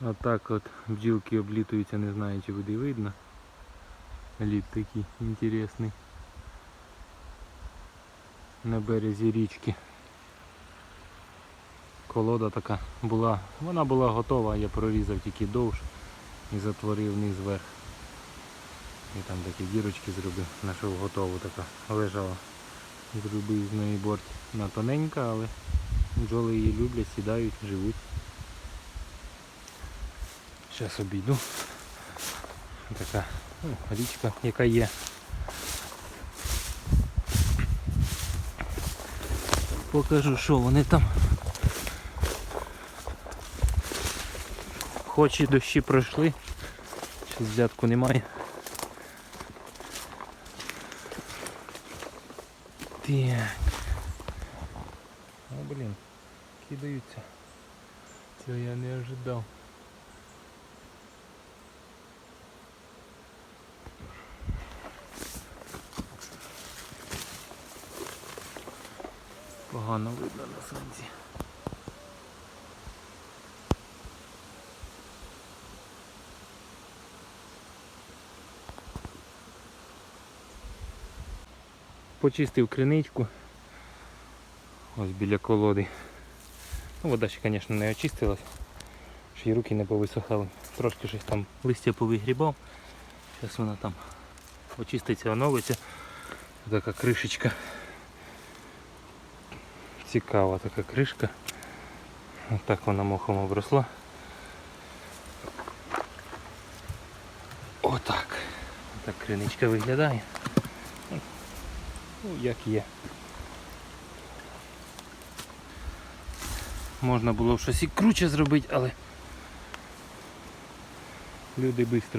Отак от бджілки облітуються, не знаю чи буде видно. Лід такий інтересний. На березі річки. Колода така була. Вона була готова, я прорізав тільки довж і затворив низ вверх. І там такі дірочки зробив, знайшов готову така лежала. Зробив з неї борт. Вона тоненька, але бджоли її люблять, сідають, живуть. Зараз обійду. Така ну, річка, яка є. Покажу, що вони там. Хоч і дощі пройшли, ще взятку немає. Так. О, блін, кидаються. Цього я не ожидав. Погано видно на сонці. Почистив криничку. Ось біля колоди. Ну, вода ще, звісно, не очистилась. Ще й руки не повисохали. Трошки щось там листя повигрібав. Зараз вона там очиститься, оновиться. Така кришечка. Цікава така кришка. Отак вона мохом обросла. Отак. Так криничка виглядає. Ну, як є. Можна було б щось і круче зробити, але люди швидко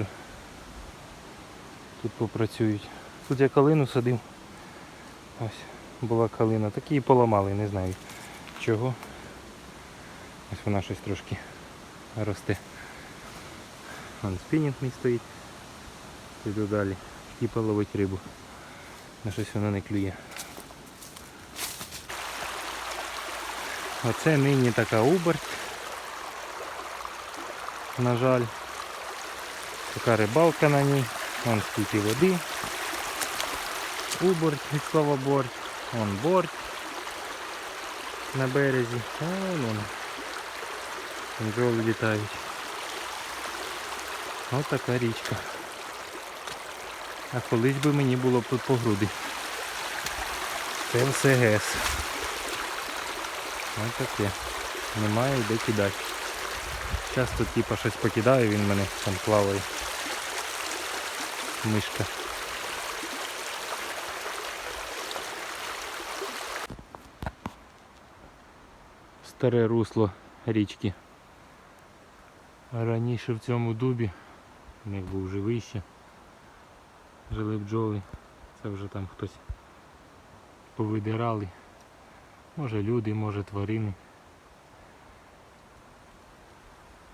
тут попрацюють. Тут я калину садив. Ось була калина. Такі і поламали, не знаю чого. Ось вона щось трошки росте. Вон спінінг мій стоїть. Піду далі. Типа ловить рибу. На щось вона не клює. Оце нині така уберть. На жаль. Така рибалка на ній. Вон скільки води. Уборт від слова борт. Вон борт на березі. А вон. Бджоли літають. Ось така річка. А колись би мені було б тут по груди. Це все ГЕС. Ось таке. Немає де кидати. Часто типа щось покидаю, він мене там плаває. Мишка. Старе русло річки. Раніше в цьому дубі, у них був вже вище, жили бджоли. Це вже там хтось повидирали. Може люди, може тварини.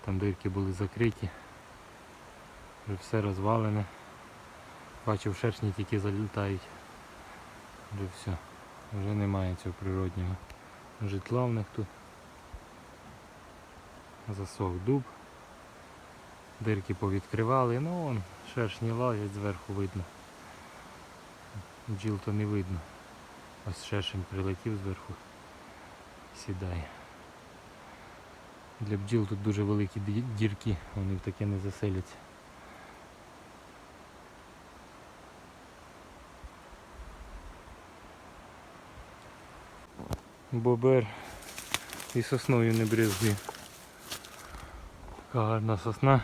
Там дирки були закриті. Вже все розвалене. Бачив, шершні тільки залітають. Вже все. Вже немає цього природнього. Житла в них тут. Засох дуб. Дирки повідкривали, ну вон шершні лазять зверху видно. Бджіл то не видно. Ось шершень прилетів зверху. Сідає. Для бджіл тут дуже великі дірки, вони в таке не заселяться. Бобер і сосною не брезгує. Така гарна сосна.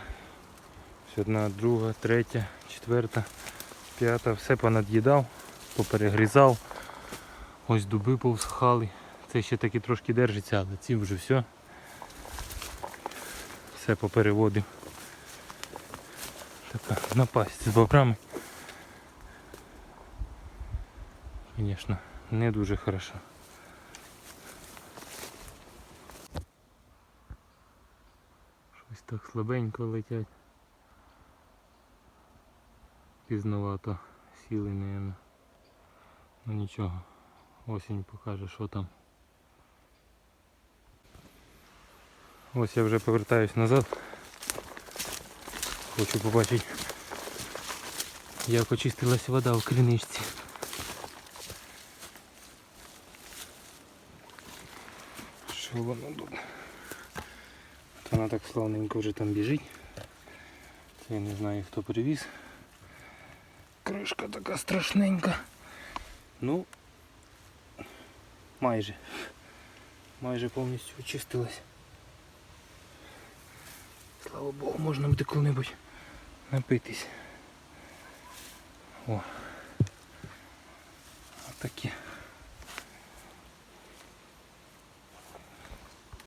Ось одна, друга, третя, четверта, п'ята. Все понад'їдав, поперегрізав. Ось дуби повсхали. Це ще таки трошки держиться, але ці вже все. Все попереводив. Така напасть з бобрами. Звісно, не дуже хорошо. Так слабенько летять. Пізновато сіли, наверное. Ну нічого. Осінь покаже, що там. Ось я вже повертаюсь назад. Хочу побачити, як очистилась вода в криничці. Що воно тут? Вона так славненько вже там біжить. Це я не знаю хто привіз. Кришка така страшненька. Ну майже. Майже повністю очистилась. Слава Богу, можна буде коли-небудь напитись. О. Отакі.